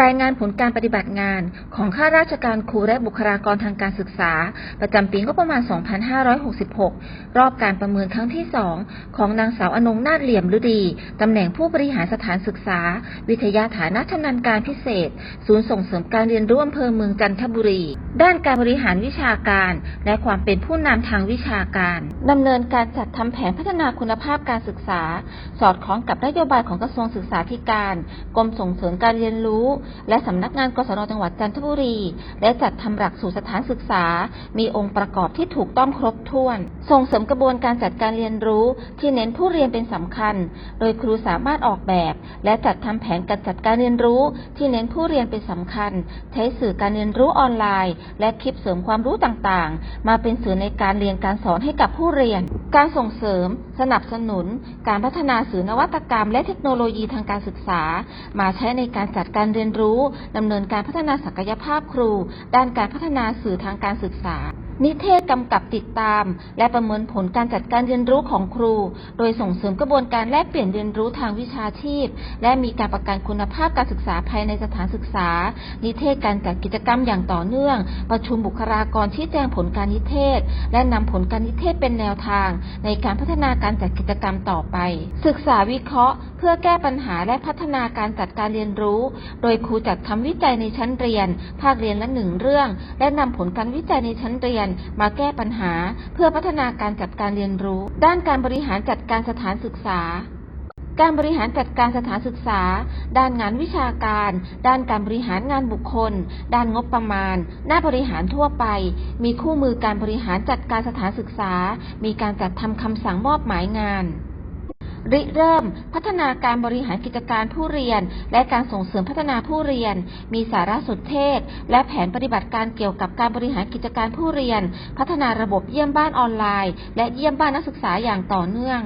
รายงานผลการปฏิบัติงานของข้าราชการครูและบุคลากรทางการศึกษา ประจำปีงบประมาณ 2566 รอบการประเมินครั้งที่ 2 ของนางสาวอนงนาถเหลี่ยมฤดี ตำแหน่งผู้บริหารสถานศึกษา วิทยาฐานะชำนาญการพิเศษ ศูนย์ส่งเสริมการเรียนรู้อำเภอเมืองจันทบุรี ด้านการบริหารวิชาการ และความเป็นผู้นำทางวิชาการดำเนินการจัดทำแผนพัฒนาคุณภาพการศึกษา สอดคล้องกับนโยบายของกระทรวงศึกษาธิการ กรมส่งเสริมการเรียนรู้และสำนักงานกศนจังหวัดจันทบุรี และจัดทำหลักสูตรสถานศึกษา มีองค์ประกอบที่ถูกต้องครบถ้วนส่งเสริมกระบวนการจัดการเรียนรู้ที่เน้นผู้เรียนเป็นสำคัญ โดยครูสามารถออกแบบ และจัดทำแผนการจัดการเรียนรู้ที่เน้นผู้เรียนเป็นสำคัญ ใช้สื่อการเรียนรู้ออนไลน์ และคลิปเสริมความรู้ต่างๆ มาเป็นสื่อในการเรียนการสอนให้กับผู้เรียน การส่งเสริม สนับสนุน การพัฒนาสื่อนวัตกรรม และเทคโนโลยีทางการศึกษา มาใช้ในการจัดการเรียนรู้ดำเนินการพัฒนาศักยภาพครู ด้านการพัฒนาสื่อทางการศึกษา นิเทศกำกับติดตาม และประเมินผลการจัดการเรียนรู้ของครู โดยส่งเสริมกระบวนการแลกเปลี่ยนเรียนรู้ทางวิชาชีพ และมีการประกันคุณภาพการศึกษาภายในสถานศึกษา นิเทศการจัดกิจกรรมอย่างต่อเนื่อง ประชุมบุคลากรชี้แจงผลการนิเทศ และนำผลการนิเทศเป็นแนวทาง ในการพัฒนาการจัดกิจกรรมต่อไป ศึกษาวิเคราะห์ เพื่อแก้ปัญหาและพัฒนาการจัดการเรียนรู้ โดยครูจัดทำวิจัยในชั้นเรียน ภาคเรียนละหนึ่งเรื่อง และนำผลการวิจัยในชั้นเรียนมาแก้ปัญหา เพื่อพัฒนาการจัดการเรียนรู้ ด้านการบริหารจัดการสถานศึกษา การบริหารจัดการสถานศึกษา ด้านงานวิชาการ ด้านการบริหารงานบุคคล ด้านงบประมาณ หน้าบริหารทั่วไป มีคู่มือการบริหารจัดการสถานศึกษา มีการจัดทำคำสั่งมอบหมายงาน ริเริ่ม พัฒนาการบริหารกิจการผู้เรียน และการส่งเสริมพัฒนาผู้เรียน มีสารสนเทศ และแผนปฏิบัติการเกี่ยวกับการบริหารกิจการผู้เรียน พัฒนาระบบเยี่ยมบ้านออนไลน์ และเยี่ยมบ้านนักศึกษาอย่างต่อเนื่อง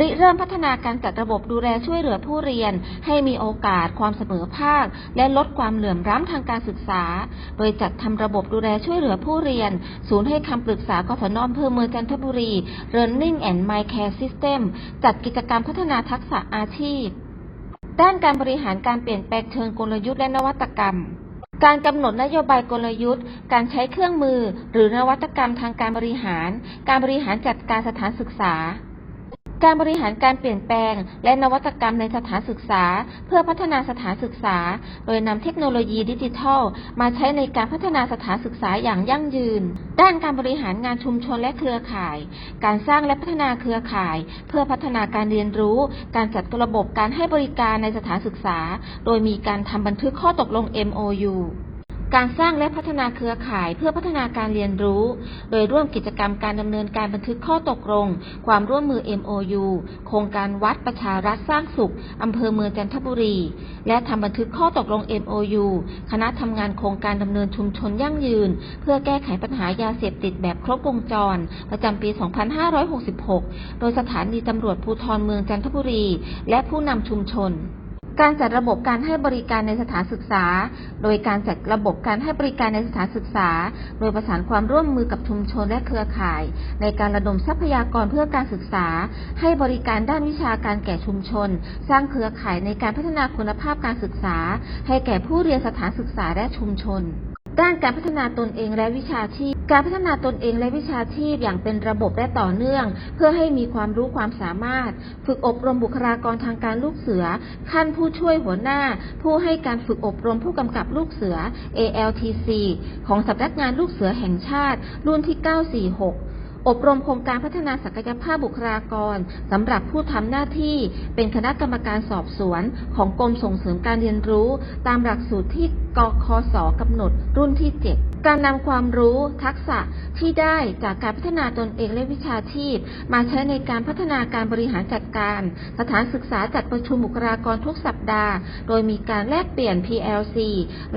ริเริ่มพัฒนาการจัดระบบดูแลช่วยเหลือผู้เรียน ให้มีโอกาสความเสมอภาค และลดความเหลื่อมล้ำทางการศึกษา โดยจัดทำระบบดูแลช่วยเหลือผู้เรียน ศูนย์ให้คำปรึกษากศนอำเภอเมืองจันทบุรี Learning and My Care System จัดกิจกรรมพัฒนาทักษะอาชีพ ด้านการบริหารการเปลี่ยนแปลงเชิงกลยุทธ์และนวัตกรรมการกำหนดนโยบายกลยุทธ์ การใช้เครื่องมือ หรือนวัตกรรมทางการบริหาร การบริหารจัดการสถานศึกษา การบริหารการเปลี่ยนแปลง และนวัตกรรมในสถานศึกษา เพื่อพัฒนาสถานศึกษา โดยนำเทคโนโลยีดิจิทัล มาใช้ในการพัฒนาสถานศึกษาอย่างยั่งยืน ด้านการบริหารงานชุมชนและเครือข่าย การสร้างและพัฒนาเครือข่าย เพื่อพัฒนาการเรียนรู้ การจัดระบบการให้บริการในสถานศึกษา โดยมีการทำบันทึกข้อตกลง MOU การสร้างและพัฒนาเครือข่ายเพื่อพัฒนาการเรียนรู้ โดยร่วมกิจกรรมการดำเนินการบันทึกข้อตกลง ความร่วมมือ MOU โครงการวัดประชารัฐสร้างสุขอำเภอเมืองจันทบุรี และทำบันทึกข้อตกลง MOU คณะทำงานโครงการดำเนินชุมชนยั่งยืน เพื่อแก้ไขปัญหายาเสพติดแบบครบวงจร ประจำปี 2566 โดยสถานีตำรวจภูธรเมืองจันทบุรี และผู้นำชุมชน การจัดระบบการให้บริการในสถานศึกษา โดยการจัดระบบการให้บริการในสถานศึกษา โดยประสานความร่วมมือกับชุมชนและเครือข่าย ในการระดมทรัพยากรเพื่อการศึกษา ให้บริการด้านวิชาการแก่ชุมชน สร้างเครือข่ายในการพัฒนาคุณภาพการศึกษา ให้แก่ผู้เรียนสถานศึกษาและชุมชน ด้านการพัฒนาตนเองและวิชาชีพ การพัฒนาตนเองและวิชาชีพอย่างเป็นระบบและต่อเนื่อง เพื่อให้มีความรู้ความสามารถ ฝึกอบรมบุคลากรทางการลูกเสือ ขั้นผู้ช่วยหัวหน้า ผู้ให้การฝึกอบรมผู้กำกับลูกเสือ ALTC ของสำนักงานลูกเสือแห่งชาติ รุ่นที่ 946 อบรมโครงการพัฒนาศักยภาพบุคลากรสำหรับผู้ทำหน้าที่เป็นคณะกรรมการสอบสวน ของกรมส่งเสริมการเรียนรู้ ตามหลักสูตรที่กคสกำหนดรุ่นที่ 7 การนำความรู้ทักษะที่ได้จากการพัฒนาตนเองและวิชาชีพ มาใช้ในการพัฒนาการบริหารจัดการ สถานศึกษาจัดประชุมบุคลากรทุกสัปดาห์ โดยมีการแลกเปลี่ยน PLC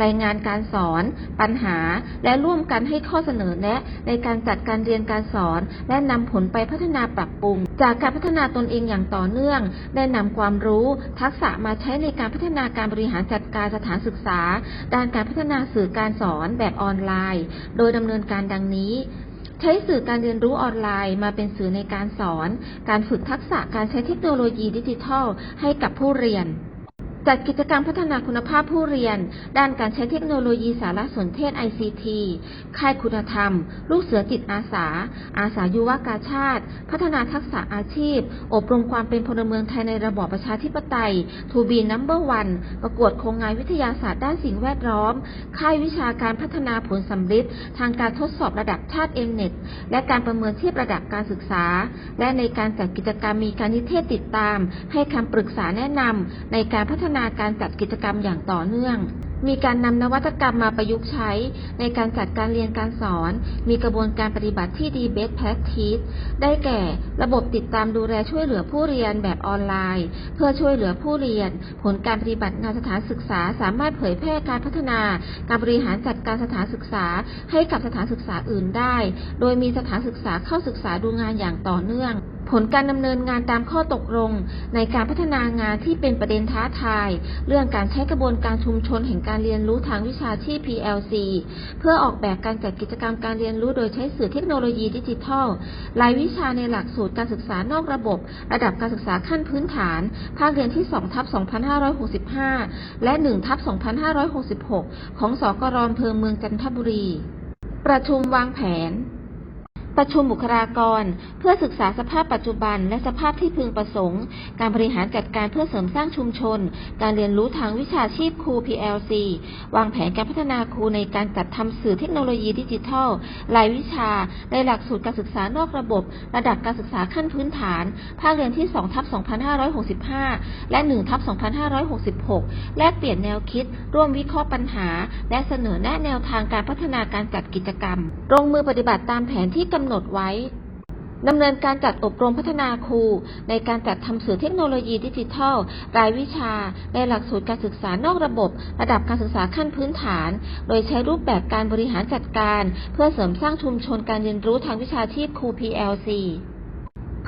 รายงานการสอน ปัญหา และร่วมกันให้ข้อเสนอแนะในการจัดการเรียนการสอนและนำผลไปพัฒนาปรับปรุง จากการพัฒนาตนเองอย่างต่อเนื่อง ได้นำความรู้ ทักษะมาใช้ในการพัฒนาการบริหารจัดการสถานศึกษา ด้านการพัฒนาสื่อการสอนแบบออนไลน์ โดยดำเนินการดังนี้ใช้สื่อการเรียนรู้ออนไลน์มาเป็นสื่อในการสอน การฝึกทักษะการใช้เทคโนโลยีดิจิทัล ให้กับผู้เรียน จัดกิจกรรมพัฒนาคุณภาพผู้เรียน ด้านการใช้เทคโนโลยีสารสนเทศ ICT ค่ายคุณธรรม ลูกเสือจิตอาสา อาสายุวกาชาติ พัฒนาทักษะอาชีพ อบรมความเป็นพลเมืองไทยในระบอบประชาธิปไตย To be number one ประกวดโครงงานวิทยาศาสตร์ด้านสิ่งแวดล้อม ค่ายวิชาการพัฒนาผลสำลิดทางการทดสอบระดับชาติ M-NET และการประเมินเทียบระดับการศึกษา และในการจัดกิจกรรมมีการนิเทศติดตาม ให้คำปรึกษาแนะนำในการพัฒนาการจัดกิจกรรมอย่างต่อเนื่อง มีการนำนวัตกรรมมาประยุกต์ใช้ ในการจัดการเรียนการสอน มีกระบวนการปฏิบัติที่ดี best practice ได้แก่ระบบติดตามดูแลช่วยเหลือผู้เรียนแบบออนไลน์ เพื่อช่วยเหลือผู้เรียน ผลการปฏิบัติงานสถานศึกษา สามารถเผยแพร่การพัฒนา การบริหารจัดการสถานศึกษา ให้กับสถานศึกษาอื่นได้ โดยมีสถานศึกษาเข้าศึกษาดูงานอย่างต่อเนื่อง ผลการดำเนินงานตามข้อตกลง ในการพัฒนางานที่เป็นประเด็นท้าทาย เรื่องการใช้กระบวนการชุมชนแห่งการเรียนรู้ทางวิชาชีพ PLC เพื่อออกแบบการจัดกิจกรรมการเรียนรู้โดยใช้สื่อเทคโนโลยีดิจิทัล รายวิชาในหลักสูตรการศึกษานอกระบบ ระดับการศึกษาขั้นพื้นฐาน ภาคเรียนที่2ทับ2565 และ1ทับ2566 ของสกรอำเภอเมืองจันทบุรี ประชุมวางแผน ประชุมบุคลากร เพื่อศึกษาสภาพปัจจุบัน และสภาพที่พึงประสงค์ การบริหารจัดการเพื่อเสริมสร้างชุมชน การเรียนรู้ทางวิชาชีพครู PLC วางแผนการพัฒนาครูในการจัดทำสื่อเทคโนโลยีดิจิทัล รายวิชา ในหลักสูตรการศึกษานอกระบบ ระดับการศึกษาขั้นพื้นฐาน ภาคเรียนที่2ทับ2565 และ 1ทับ2566 แลกเปลี่ยนแนวคิด ร่วมวิเคราะห์ปัญหา และเสนอแนะแนวทางการพัฒนาการจัดกิจกรรมลงมือปฏิบัติตามแผนที่กำำหนดไว้ดำเนินการจัดอบรมพัฒนาครู ในการจัดทำสื่อเทคโนโลยีดิจิทัล รายวิชา ในหลักสูตรการศึกษานอกระบบ ระดับการศึกษาขั้นพื้นฐาน โดยใช้รูปแบบการบริหารจัดการ เพื่อเสริมสร้างชุมชนการเรียนรู้ทางวิชาชีพครู PLC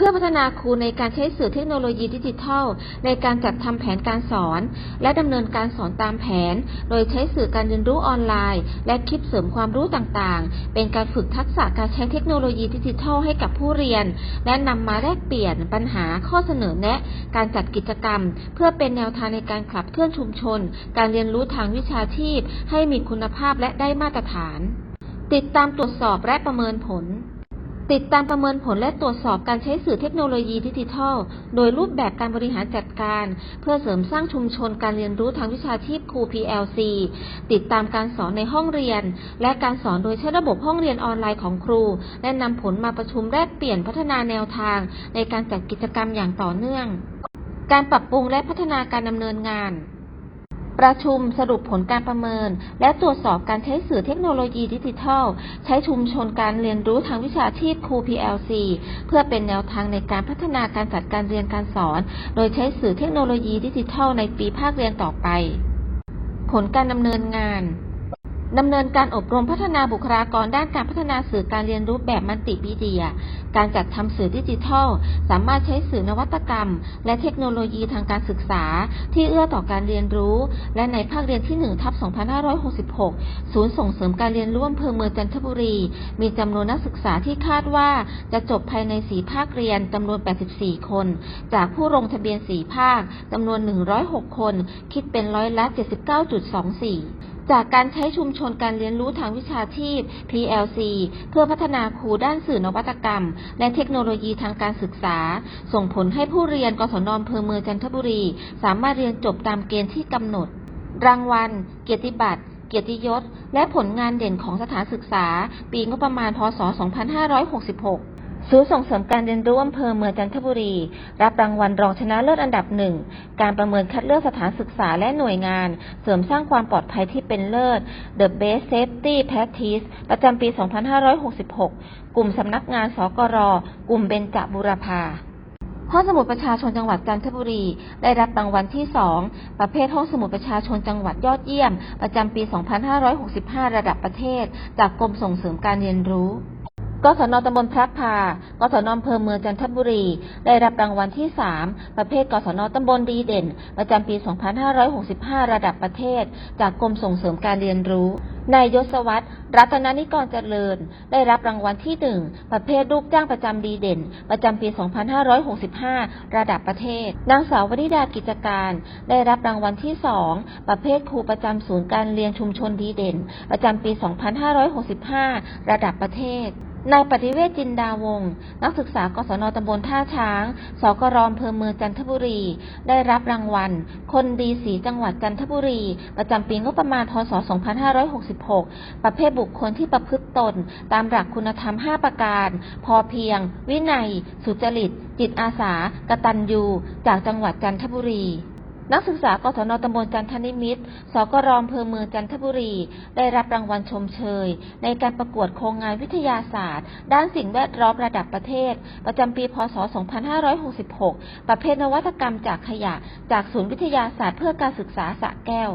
พื่อพัฒนาครูในการใช้สื่อเทคโนโลยีดิจิทัล ในการจัดทำแผนการสอน และดำเนินการสอนตามแผน โดยใช้สื่อการเรียนรู้ออนไลน์ และคลิปเสริมความรู้ต่างๆ เป็นการฝึกทักษะการใช้เทคโนโลยีดิจิทัลให้กับผู้เรียน และนำมาแลกเปลี่ยนปัญหาข้อเสนอแนะ การจัดกิจกรรม เพื่อเป็นแนวทางในการขับเคลื่อนชุมชน การเรียนรู้ทางวิชาชีพ ให้มีคุณภาพและได้มาตรฐาน ติดตามตรวจสอบและประเมินผล ติดตามประเมินผลและตรวจสอบการใช้สื่อเทคโนโลยีดิจิทัล โดยรูปแบบการบริหารจัดการ เพื่อเสริมสร้างชุมชนการเรียนรู้ทางวิชาชีพครู PLC ติดตามการสอนในห้องเรียน และการสอนโดยใช้ระบบห้องเรียนออนไลน์ของครู และนำผลมาประชุมแลกเปลี่ยนพัฒนาแนวทาง ในการจัดกิจกรรมอย่างต่อเนื่อง การปรับปรุงและพัฒนาการดำเนินงาน ประชุมสรุปผลการประเมิน และตรวจสอบการใช้สื่อเทคโนโลยีดิจิทัล ใช้ชุมชนการเรียนรู้ทางวิชาชีพครู PLC เพื่อเป็นแนวทางในการพัฒนาการจัดการเรียนการสอน โดยใช้สื่อเทคโนโลยีดิจิทัล ในปีภาคเรียนต่อไป ผลการดำเนินงาน ดำเนินการอบรมพัฒนาบุคลากรด้านการพัฒนาสื่อการเรียนรู้แบบมัลติมีเดีย การจัดทำสื่อดิจิทัล สามารถใช้สื่อนวัตกรรม และเทคโนโลยีทางการศึกษา ที่เอื้อต่อการเรียนรู้ และในภาคเรียนที่1ทับ2566 ศูนย์ส่งเสริมการเรียนรู้อำเภอเมืองจันทบุรี มีจำนวนนักศึกษาที่คาดว่าจะจบภายใน 4 ภาคเรียนจำนวน 84 คน จากผู้ลงทะเบียน 4 ภาคจำนวน 106 คน คิดเป็นร้อยละ 79.24 จากการใช้ชุมชนการเรียนรู้ทางวิชาชีพ PLC เพื่อพัฒนาครูด้านสื่อนวัตกรรม และเทคโนโลยีทางการศึกษา ส่งผลให้ผู้เรียนกศนอำเภอเมืองจันทบุรี สามารถเรียนจบตามเกณฑ์ที่กำหนด รางวัล เกียรติบัตรเกียรติยศ และผลงานเด่นของสถานศึกษา ปีงบประมาณ พศ 2566 ศูนย์ส่งเสริมการเรียนรู้อำเภอเมืองจันทบุรี รับรางวัลรองชนะเลิศอันดับหนึ่ง การประเมินคัดเลือกสถานศึกษาและหน่วยงาน เสริมสร้างความปลอดภัยที่เป็นเลิศ The Best Safety Practice ประจำปี 2566 กลุ่มสำนักงานสกร กลุ่มเบญจบุรพาห้องสมุดประชาชนจังหวัดจันทบุรี ได้รับรางวัลที่ 2 ประเภทห้องสมุดประชาชนจังหวัดยอดเยี่ยม ประจำปี 2565 ระดับประเทศ จากกรมส่งเสริมการเรียนรู้ กศนตำบลพระพากศนอำเภอเมืองจันทบุรี ได้รับรางวัลที่ 3 ประเภทกศนตำบลดีเด่น ประจำปี 2565 ระดับประเทศ จากกรมส่งเสริมการเรียนรู้ นายยศวัตรรัตนนิกรเจริญ ได้รับรางวัลที่ 1 ประเภทลูกจ้างประจำดีเด่น ประจำปี 2565 ระดับประเทศ นางสาววนิดากิจการ ได้รับรางวัลที่ 2 ประเภทครูประจำศูนย์การเรียนชุมชนดีเด่น ประจำปี 2565 ระดับประเทศ นายปฏิเวศจินดาวงศ์นักศึกษากศนตำบลท่าช้าง สกรอำเภอเมืองจันทบุรี ได้รับรางวัล คนดีสีจังหวัดจันทบุรี ประจำปีงบประมาณพศ 2566 ประเภทบุคคลที่ประพฤติตน ตามหลักคุณธรรม 5 ประการ พอเพียง วินัย สุจริต จิตอาสากตัญญู จากจังหวัดจันทบุรี นักศึกษากศนตำบลจันทนิมิตร สกรอมเพอเมืองจันทบุรี ได้รับรางวัลชมเชย ในการประกวดโครงงานวิทยาศาสตร์ ด้านสิ่งแวดล้อมระดับประเทศ ประจำปี พศ 2566 ประเภทนวัตกรรมจากขยะ จากศูนย์วิทยาศาสตร์เพื่อการศึกษาสระแก้ว